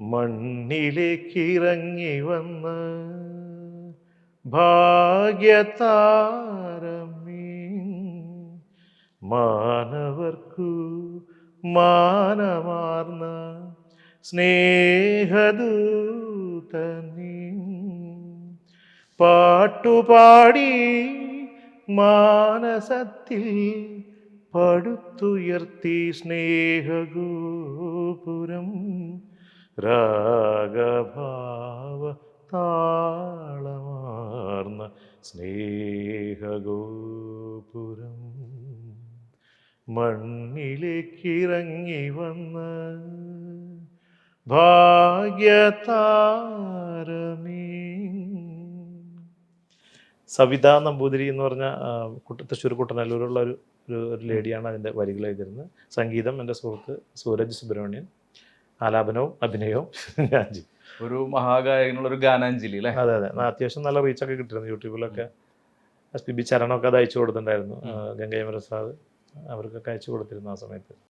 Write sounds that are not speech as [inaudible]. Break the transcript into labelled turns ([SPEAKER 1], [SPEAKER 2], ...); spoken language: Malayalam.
[SPEAKER 1] മണ്ണിലേക്ക് ഇറങ്ങി വന്ന ഭാഗ്യതാരമേ. മാനവർക്കു മാനമാർന്ന സ്നേഹദൂതനീ. പാട്ടുപാടി മാനസത്തിൽ പടുത്തുയർത്തി സ്നേഹഗോപുരം. രാഗഭാവ താളമാർന്ന സ്നേഹഗോപുരം. മണ്ണിലേക്കിറങ്ങി വന്ന ഭാഗ്യതാരമേ. സവിത നമ്പൂതിരി എന്ന് പറഞ്ഞ തൃശ്ശൂർ കുട്ടനല്ലൂരുള്ള ഒരു ഒരു ലേഡിയാണ് അതിന്റെ വരികൾ എഴുതിയിരുന്നത്. സംഗീതം എന്റെ സുഹൃത്ത് സൂരജ് സുബ്രഹ്മണ്യൻ. ആലാപനവും അഭിനയവും [laughs] ഞാൻ ചെയ്യും.
[SPEAKER 2] ഒരു മഹാഗായകനുള്ള ഒരു ഗാനാഞ്ജലി അല്ലേ?
[SPEAKER 1] അതെ അതെ. അത്യാവശ്യം നല്ല റീച്ചൊക്കെ കിട്ടിയിരുന്നു യൂട്യൂബിലൊക്കെ. എസ് പി ബി ചരണമൊക്കെ അത് അയച്ചു കൊടുത്തിട്ടുണ്ടായിരുന്നു. ഗംഗയമരസാദ് അവർക്കൊക്കെ അയച്ചു കൊടുത്തിരുന്നു ആ സമയത്ത്.